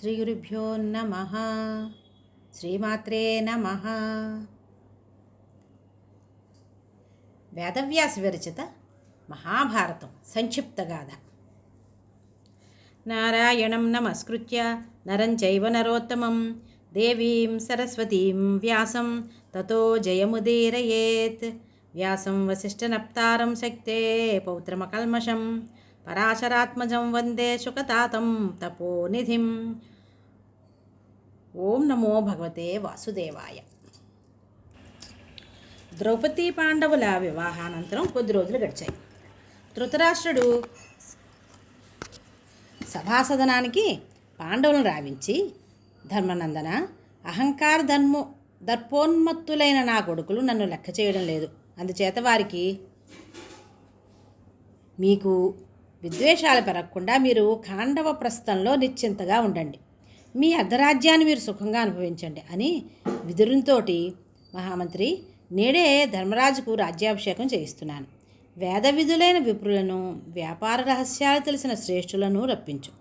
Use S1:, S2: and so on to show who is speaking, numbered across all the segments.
S1: శ్రీ గురుభ్యో నమ. శ్రీమాత్రే నమ. వేదవ్యాస విరచిత మహాభారతం సంక్షిప్త గాథ. నారాయణం నమస్కృత్య నరం చైవ నరోత్తమం. దేవీం సరస్వతీం వ్యాసం తతో జయముదీరయేత్. వ్యాసం వసిష్ఠనప్తారం శక్తే పౌత్రమకల్మషం. పరాశరాత్మజం వందే శుకతాతం తపోనిధిం. ఓం నమో భగవతే వాసుదేవాయ. ద్రౌపది పాండవుల వివాహానంతరం కొద్ది రోజులు గడిచాయి. ధృతరాష్ట్రుడు సభాసదనానికి పాండవులను రావించి ధర్మనందన అహంకార ధర్మో దర్పోన్మత్తులైన నా కొడుకులు నన్ను లెక్క చేయడం లేదు. అందుచేత వారికి మీకు విద్వేషాలు పెరగకుండా మీరు ఖాండవ ప్రస్థంలో నిశ్చింతగా ఉండండి. మీ అర్ధరాజ్యాన్ని మీరు సుఖంగా అనుభవించండి అని విదురునితోటి మహామంత్రి నేడే ధర్మరాజుకు రాజ్యాభిషేకం చేయిస్తున్నాను. వేద విధులైన విప్రులను వ్యాపార రహస్యాలు తెలిసిన శ్రేష్ఠులను రప్పించు.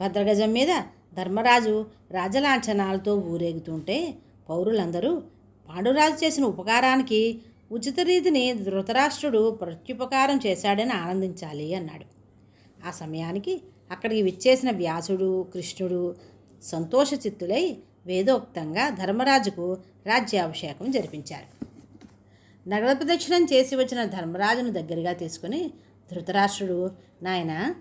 S1: భద్రగజం మీద ధర్మరాజు రాజలాంఛనాలతో ఊరేగుతుంటే పౌరులందరూ పాండురాజు చేసిన ఉపకారానికి ఉచిత రీతిని ధృతరాష్ట్రుడు ప్రత్యుపకారం చేశాడని ఆనందించాలి అన్నాడు. ఆ సమయానికి అక్కడికి విచ్చేసిన వ్యాసుడు కృష్ణుడు సంతోషచిత్తులై వేదోక్తంగా ధర్మరాజుకు రాజ్యాభిషేకం జరిపించారు. నగర ప్రదక్షిణం చేసి వచ్చిన ధర్మరాజును దగ్గరగా తీసుకుని ధృతరాష్ట్రుడు నాయన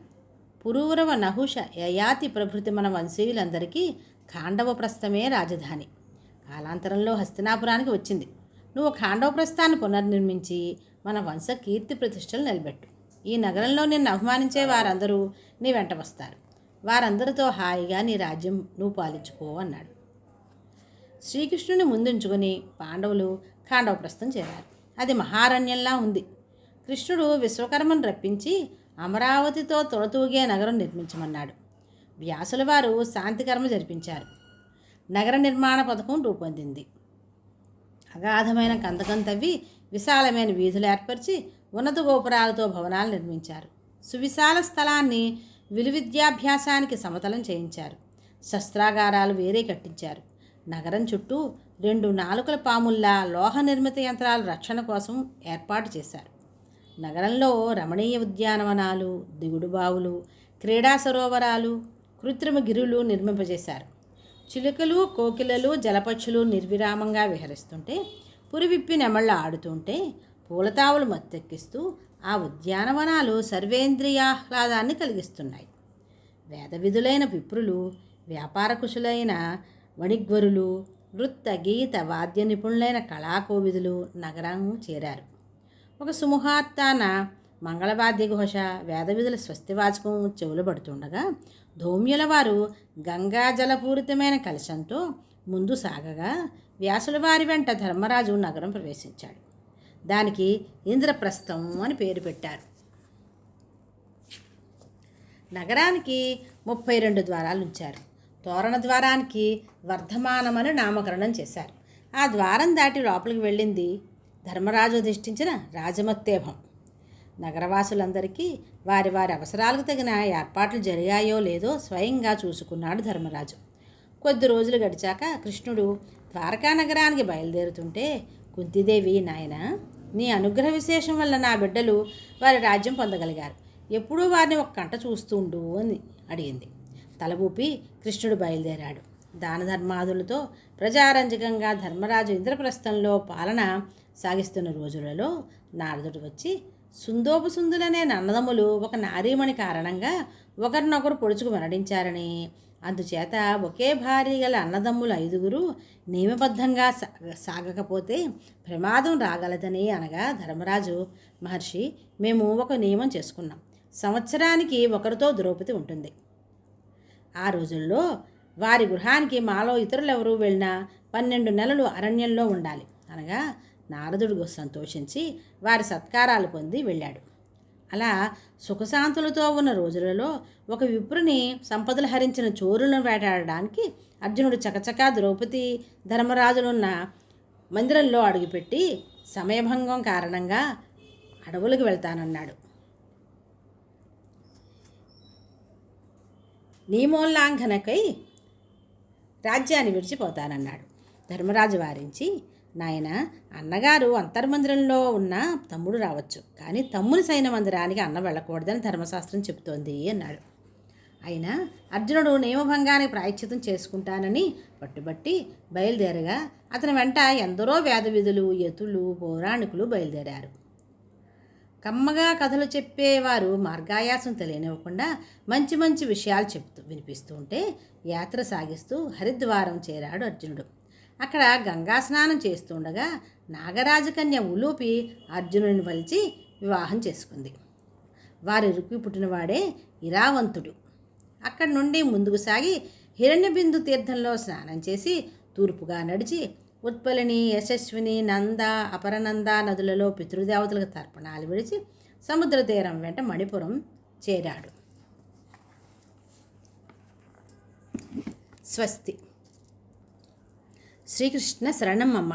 S1: పురూరవ నహుష యయాతి ప్రభృతి మన వంశీయులందరికీ ఖాండవ ప్రస్థమే రాజధాని. కాలాంతరంలో హస్తినాపురానికి వచ్చింది. నువ్వు ఖాండవ ప్రస్థాన్ని పునర్నిర్మించి మన వంశ కీర్తి ప్రతిష్టలు నిలబెట్టు. ఈ నగరంలో నిన్ను అవమానించే వారందరూ నీ వెంట వస్తారు. వారందరితో హాయిగా నీ రాజ్యం నువ్వు పాలించుకో అన్నాడు. శ్రీకృష్ణుని ముందుంచుకొని పాండవులు ఖాండవప్రస్థం చేరారు. అది మహారణ్యంలా ఉంది. కృష్ణుడు విశ్వకర్మను రప్పించి అమరావతితో తొలతూగే నగరం నిర్మించమన్నాడు. వ్యాసుల వారు శాంతికర్మ జరిపించారు. నగర నిర్మాణ పథకం రూపొందింది. అగాధమైన కందకం తవ్వి విశాలమైన వీధులు ఏర్పరిచి ఉన్నత గోపురాలతో భవనాలు నిర్మించారు. సువిశాల స్థలాన్ని విలువిద్యాభ్యాసానికి సమతలం చేయించారు. శస్త్రాగారాలు వేరే కట్టించారు. నగరం చుట్టూ రెండు నాలుకల పాముల్లా లోహ నిర్మిత యంత్రాల రక్షణ కోసం ఏర్పాటు చేశారు. నగరంలో రమణీయ ఉద్యానవనాలు దిగుడు బావులు క్రీడా సరోవరాలు కృత్రిమ గిరులు నిర్మింపజేశారు. చిలుకలు కోకిలలు జలపక్షులు నిర్విరామంగా విహరిస్తుంటే పురివిప్పి నెమళ్ళ ఆడుతుంటే పూలతావులు మత్తెక్కిస్తూ ఆ ఉద్యానవనాలు సర్వేంద్రియాహ్లాదాన్ని కలిగిస్తున్నాయి. వేద విధులైన విప్రులు వ్యాపార కుశులైన వణిగ్వరులు నృత్య గీత వాద్య నిపుణులైన కళాకోవిదులు నగరం చేరారు. ఒక సుముహూర్తాన మంగళవాద్య ఘోష వేదవిధుల స్వస్తివాచకం చెవులు పడుతుండగా ధౌమ్యుల వారు గంగా జలపూరితమైన కలశంతో ముందు సాగగా వ్యాసుల వారి వెంట ధర్మరాజు నగరం ప్రవేశించాడు. దానికి ఇంద్రప్రస్థం అని పేరు పెట్టారు. నగరానికి ముప్పై రెండు ద్వారాలు ఉంచారు. తోరణ ద్వారానికి వర్ధమానమని నామకరణం చేశారు. ఆ ద్వారం దాటి లోపలికి వెళ్ళింది ధర్మరాజు అధిష్ఠించిన రాజమత్తేభం. నగరవాసులందరికీ వారి వారి అవసరాలకు తగిన ఏర్పాట్లు జరిగాయో లేదో స్వయంగా చూసుకున్నాడు ధర్మరాజు. కొద్ది రోజులు గడిచాక కృష్ణుడు ద్వారకా నగరానికి బయలుదేరుతుంటే కుంతిదేవి నాయన నీ అనుగ్రహ విశేషం వల్ల నా బిడ్డలు వారి రాజ్యం పొందగలిగారు. ఎప్పుడూ వారిని ఒక కంట చూస్తుండు అని అడిగింది. తల ఊపి కృష్ణుడు బయలుదేరాడు. దాన ధర్మాదులతో ప్రజారంజకంగా ధర్మరాజు ఇంద్రప్రస్థంలో పాలన సాగిస్తున్న రోజులలో నారదుడు వచ్చి సుందోపసుందులనే నన్నదములు ఒక నారీమణి కారణంగా ఒకరినొకరు పొడుచుకు మరణించారని అందుచేత ఒకే భార్య గల అన్నదమ్ములు ఐదుగురు నియమబద్ధంగా సాగకపోతే ప్రమాదం రాగలదని అనగా ధర్మరాజు మహర్షి మేము ఒక నియమం చేసుకున్నాం. సంవత్సరానికి ఒకరితో ద్రౌపది ఉంటుంది. ఆ రోజుల్లో వారి గృహానికి మాలో ఇతరులెవరూ వెళ్ళినా పన్నెండు నెలలు అరణ్యంలో ఉండాలి. అనగా నారదుడు సంతోషించి వారి సత్కారాలు పొంది వెళ్ళాడు. అలా సుఖశాంతులతో ఉన్న రోజులలో ఒక విప్రుని సంపదలు హరించిన చోరులను వేటాడడానికి అర్జునుడు చకచకా ద్రౌపది ధర్మరాజులున్న మందిరంలో అడుగుపెట్టి సమయభంగం కారణంగా అడవులకు వెళ్తానన్నాడు. నియమోల్లాంఘనకై రాజ్యాన్ని విడిచిపోతానన్నాడు. ధర్మరాజు వారించి నాయన అన్నగారు అంతర్మందిరంలో ఉన్న తమ్ముడు రావచ్చు. కానీ తమ్ముని సైన మందిరానికి అన్న వెళ్ళకూడదని ధర్మశాస్త్రం చెబుతోంది అన్నాడు. అయినా అర్జునుడు నియమభంగానికి ప్రాయశ్చితం చేసుకుంటానని పట్టుబట్టి బయలుదేరగా అతని వెంట ఎందరో వేదవిధులు యతులు పౌరాణికులు బయలుదేరారు. కమ్మగా కథలు చెప్పేవారు మార్గాయాసం తెలియనివ్వకుండా మంచి మంచి విషయాలు చెప్తూ వినిపిస్తూ ఉంటే యాత్ర సాగిస్తూ హరిద్వారం చేరాడు అర్జునుడు. అక్కడ గంగా స్నానం చేస్తుండగా నాగరాజకన్య ఉలూపి అర్జునుని వలిచి వివాహం చేసుకుంది. వారిరుకి పుట్టినవాడే ఇరావంతుడు. అక్కడి నుండి ముందుకు సాగి హిరణ్యబిందు తీర్థంలో స్నానం చేసి తూర్పుగా నడిచి ఉత్పలిని యశస్విని నంద అపరనంద నదులలో పితృదేవతలకు తర్పణాలు విడిచి సముద్ర తీరం వెంట మణిపురం చేరాడు. స్వస్తి. శ్రీకృష్ణ శరణం అమ్మ